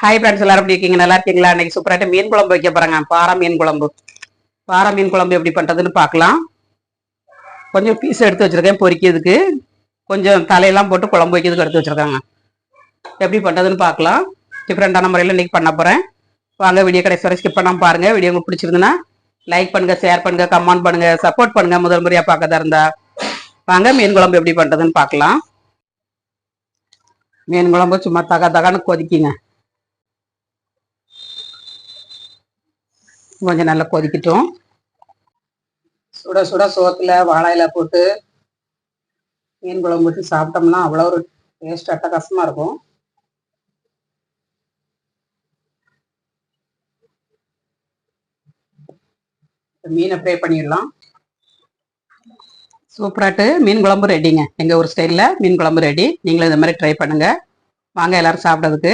Hi friends எல்லாரும் எப்படி இருக்கீங்க? நல்லா இருக்கீங்களா? இன்னைக்கு சூப்பராக மீன் குழம்பு வைக்க போகிறாங்க பாறை மீன் குழம்பு. பாறை மீன் குழம்பு எப்படி பண்ணுறதுன்னு பார்க்கலாம். கொஞ்சம் பீஸ் எடுத்து வச்சுருக்கேன் பொறிக்கிறதுக்கு. கொஞ்சம் தலையெல்லாம் போட்டு குழம்பு வைக்கிறதுக்கு எடுத்து வச்சுருக்காங்க. எப்படி பண்ணுறதுன்னு பார்க்கலாம். டிஃப்ரெண்டான முறையில் இன்றைக்கி பண்ண போகிறேன் வாங்க வீடியோ கடைசி வரை ஸ்கிப் பண்ணாமல் பாருங்கள் வீடியோ உங்களுக்கு பிடிச்சிருந்துன்னா லைக் பண்ணுங்கள் ஷேர் பண்ணுங்கள் கமெண்ட் பண்ணுங்கள் சப்போர்ட் பண்ணுங்கள் முதல் முறையாக பார்க்கதா இருந்தால் வாங்க மீன் குழம்பு எப்படி பண்ணுறதுன்னு பார்க்கலாம். மீன் குழம்பு சும்மா தக தகான்னு கொதிக்குங்க. கொஞ்சம் நல்லா கொதிக்கட்டும். சுட சுட சோத்துல வாழை போட்டு மீன் குழம்பு ஊற்றி சாப்பிட்டோம்னா அவ்வளோ ஒரு டேஸ்ட் அட்டகாசமா இருக்கும். மீனை ஃப்ரை பண்ணிடலாம். சூப்பராட்டு மீன் குழம்பு ரெடிங்க எங்க ஊர் ஸ்டைலில் மீன் குழம்பு ரெடி நீங்களும் இந்த மாதிரி ட்ரை பண்ணுங்க. வாங்க எல்லாரும் சாப்பிட்றதுக்கு.